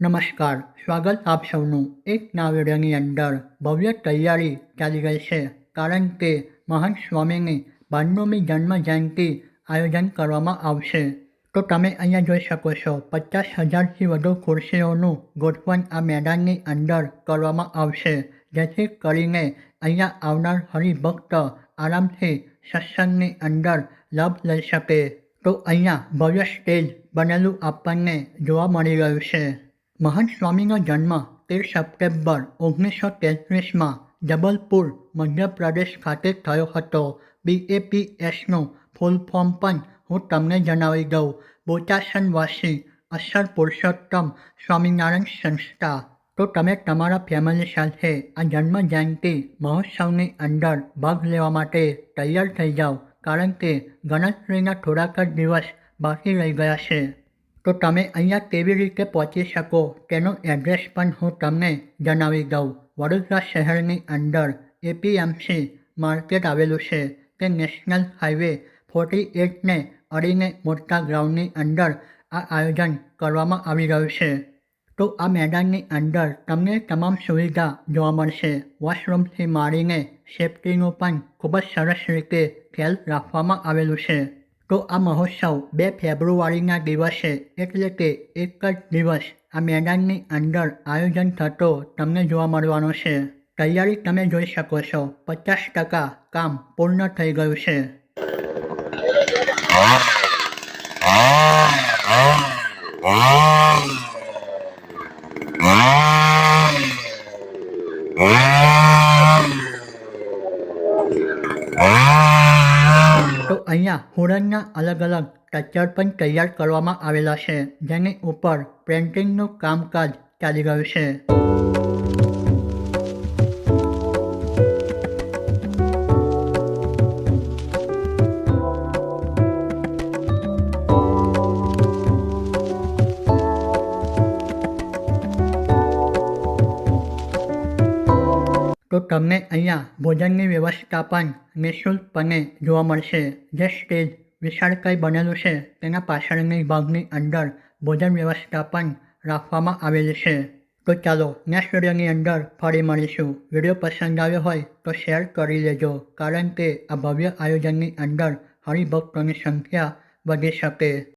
નમસ્કાર, સ્વાગત આપ સૌનું. એક નવા અંદર ભવ્ય તૈયારી ચાલી રહી છે, કારણ કે મહંત સ્વામીની બાણુમી જન્મ જયંતિ આયોજન કરવામાં આવશે. તો તમે અહીંયા જોઈ શકો છો, પચાસ હજારથી વધુ ખુરશીઓનું ગોઠવણ આ મેદાનની અંદર કરવામાં આવશે, જેથી કરીને અહીંયા આવનાર હરિભક્ત આરામથી સત્સંગની અંદર લાભ લઈ શકે. તો અહીંયા ભવ્ય સ્ટેજ બનેલું આપણને જોવા મળી રહ્યું છે. મહંત સ્વામીનો જન્મ તેર સપ્ટેમ્બર ઓગણીસો તેત્રીસમાં જબલપુર, મધ્યપ્રદેશ ખાતે થયો હતો. બીએપીએસનું ફૂલ ફોર્મ પણ હું તમને જણાવી દઉં. બોટાસનવાસી, અસર પુરુષોત્તમ સ્વામિનારાયણ સંસ્થા. તો તમે તમારા ફેમિલી સાથે આ જન્મ જયંતિ મહોત્સવની અંદર ભાગ લેવા માટે તૈયાર થઈ જાઓ, કારણ કે ગણતરીના થોડાક જ દિવસ બાકી રહી ગયા છે. તો તમે અહીંયા કેવી રીતે પહોંચી શકો? તેનું એડ્રેસ પણ હું તમને જણાવી દઉં. વડોદરા શહેરની અંદર એપીએમસી માર્કેટ આવેલું છે. તે નેશનલ હાઈવે ફોર્ટી એટને અડીને મોટા ગ્રાઉન્ડની અંદર આ આયોજન કરવામાં આવી રહ્યું છે. તો આ મેદાનની અંદર તમને તમામ સુવિધા જોવા મળશે. વોશરૂમથી મારીને સેફટીનું પણ ખૂબ જ સરસ રીતે ખ્યાલ રાખવામાં આવેલું છે. તો આ મહોત્સવ બે ફેબ્રુઆરીના દિવસે, એટલે કે એક જ દિવસ, આ મેદાનની અંદર આયોજન થતો તમને જોવા મળવાનો છે. તૈયારી તમે જોઈ શકો છો. પચાસ ટકા કામ પૂર્ણ થઈ ગયું છે. તો અહીંયા હુરણના અલગ અલગ સ્ટ્રક્ચર પણ તૈયાર કરવામાં આવેલા છે, જેની ઉપર પેન્ટિંગનું કામકાજ ચાલી રહ્યું છે. તો તમને અહીંયા ભોજનની વ્યવસ્થા પણ નિઃશુલ્કપણે જોવા મળશે. જે સ્ટેજ વિશાળકાય બનેલું છે, તેના પાછળની ભાગની અંદર ભોજન વ્યવસ્થા પણ રાખવામાં આવેલી છે. તો ચાલો નેક્સ્ટ વિડીયોની અંદર ફરી મળીશું. વીડિયો પસંદ આવ્યો હોય તો શેર કરી લેજો, કારણ કે આ ભવ્ય આયોજનની અંદર હરિભક્તોની સંખ્યા વધી શકે.